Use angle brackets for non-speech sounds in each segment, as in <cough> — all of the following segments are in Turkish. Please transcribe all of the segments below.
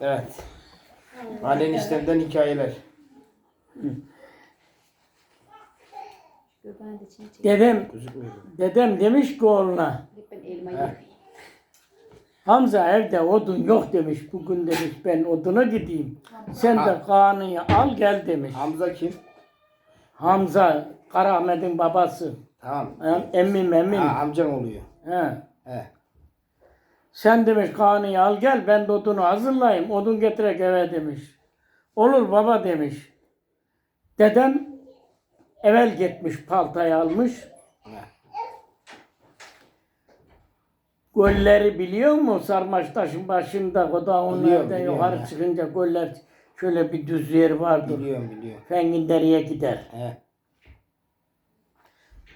Evet. Alen istemden hikayeler. Dedem, dedem demiş ki oğluna. Hamza evde odun yok demiş. Bugün demiş ben oduna gideyim. Sen de. Kaan'ı al gel demiş. Hamza kim? Hamza Karaahmet'in babası. Tamam. Yani emmim emmim. Ha, amcan oluyor. He. He. Sen demiş Kaan'ı al gel ben de odunu hazırlayayım. Odun getirek eve demiş. Olur baba demiş. Dedem evvel gitmiş paltayı almış. He. Gölleri biliyor musun? Sarmaştaş'ın başında o da onlardan yukarı ya. çıkınca göller şöyle bir düz yer vardır. Biliyorum biliyorum. Fengindere'ye gider. He.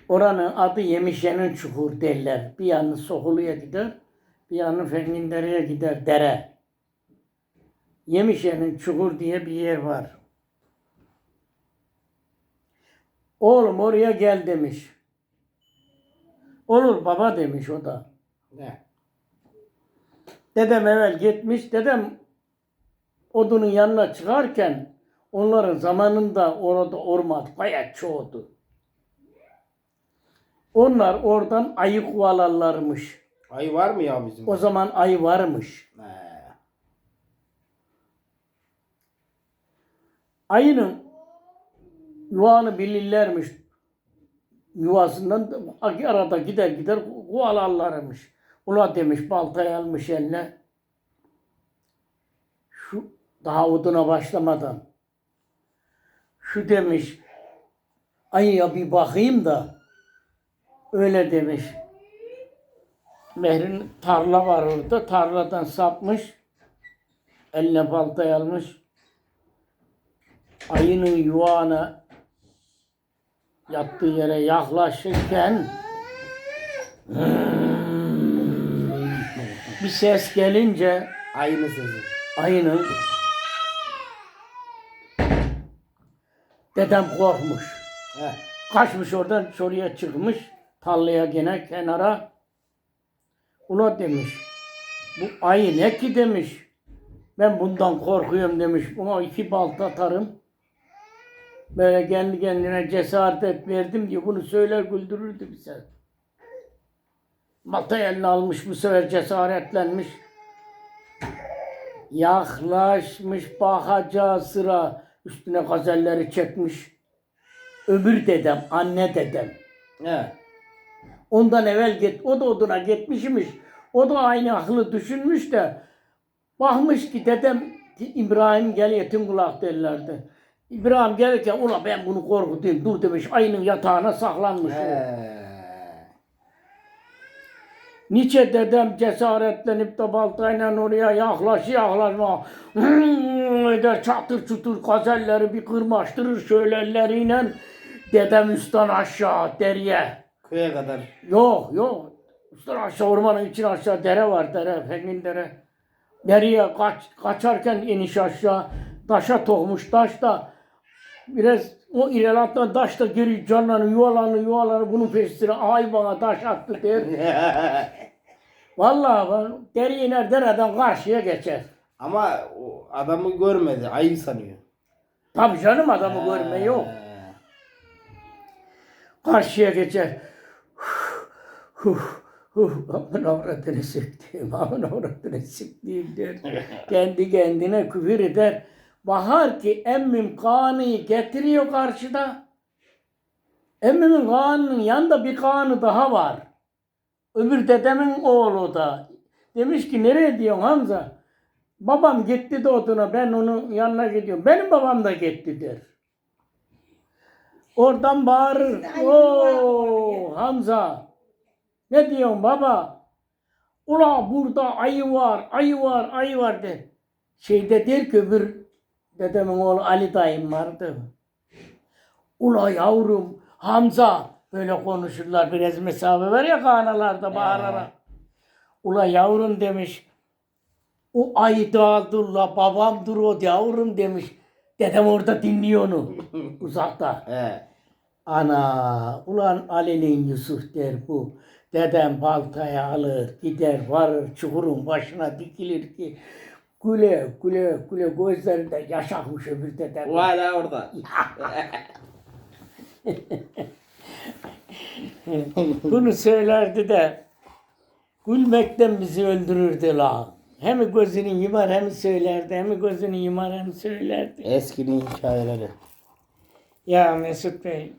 Oranın adı Yemişe'nin çukur derler. Bir yanı Sokulu'ya gider, bir yanı Fengindere'ye gider dere. Yemişe'nin çukur diye bir yer var. Oğlum oraya gel demiş. Olur baba demiş o da. He. Dedem evvel gitmiş. Dedem odunun yanına çıkarken onların zamanında orada orman bayağı çoğdu. Onlar oradan ayı kovalarlarmış. Ayı var mı ya bizim? O zaman ayı varmış. He. Ayının yuvağını bilirlermiş. Yuvasından da arada gider gider kovalarlarmış. Ula demiş baltayı almış eline. Şu daha oduna başlamadan. Şu demiş ayıya bir bakayım da öyle demiş. Mehrin tarla var orada. Tarladan sapmış. Eline baltayı almış. Ayının yuvağına yattığı yere yaklaşırken "Hmm" bir ses gelince Ayının sesi. ayının dedem korkmuş. He. Kaçmış oradan şuraya çıkmış. Tarlaya gene kenara. Ula demiş. Bu ayı ne ki demiş. Ben bundan korkuyorum demiş. Buna iki balta atarım. Böyle kendi kendine cesaret verdim diye bunu söyler güldürürdü bize. Balta eline almış bu sefer cesaretlenmiş. Yaklaşmış bakacağı sıra üstüne gazelleri çekmiş. Öbür dedem, anne dedem. He. Ondan evvel git, o da oduna gitmişmiş. O da aynı aklı düşünmüş de bakmış ki dedem İbrahim gel yetim kulak derlerdi. İbrahim gelirken ula ben bunu korkutayım dur demiş ayının yatağına saklanmış. He. Niçe dedem cesaretlenip de baltayla oraya yaklaş yaklaşma. Hmm, der çatır çutur gazelleri bir kırmaştırır şöyle elleriyle. Dedem üstten aşağı deriye. Köye kadar. Yok yok. Üstten aşağı ormanın için aşağı dere var dere. Fengin dere. Dereye kaç, kaçarken iniş aşağı. Taşa tokmuş taş da biraz o ilerlattan taş da geri canlanı yuvalanı yuvalanı bunun peşine ay bana taş attı der. <laughs> Vallahi ben deri iner dereden karşıya geçer. Ama o adamı görmedi. Ayı sanıyor. Tabii canım adamı görme yok. Karşıya geçer. Huh, huh. Aman avradını siktiğim, aman avradını siktiğim der. <laughs> Kendi kendine küfür eder. Bahar ki emmim Kaan'ı getiriyor karşıda. Emmimin Kaan'ın yanında bir Kaan'ı daha var. Öbür dedemin oğlu da. Demiş ki nereye diyorsun Hamza? Babam gitti de oduna ben onun yanına gidiyorum. Benim babam da gitti der. Oradan bağırır. Oo Hamza. Ne diyorsun baba? Ula burada ayı var, ayı var, ayı var de. Şeyde der ki öbür dedemin oğlu Ali dayım vardı. Ula yavrum Hamza böyle konuşurlar biraz mesafe var ya kanalarda bağırarak. Ula yavrum demiş. O ayı dağıldı la babamdır o yavrum demiş. Dedem orada dinliyor onu <laughs> uzakta. He. Ana ulan Ali'nin Yusuf der bu. Dedem baltayı alır gider varır çukurun başına dikilir ki Güle güle güle gözlerinde yaş akmış öbür dede. O hala orada. <laughs> Bunu söylerdi de gülmekten bizi öldürürdü la. Hem gözünü yumar hem söylerdi, hem gözünü yumar hem söylerdi. Eskinin hikayeleri. Ya Mesut Bey,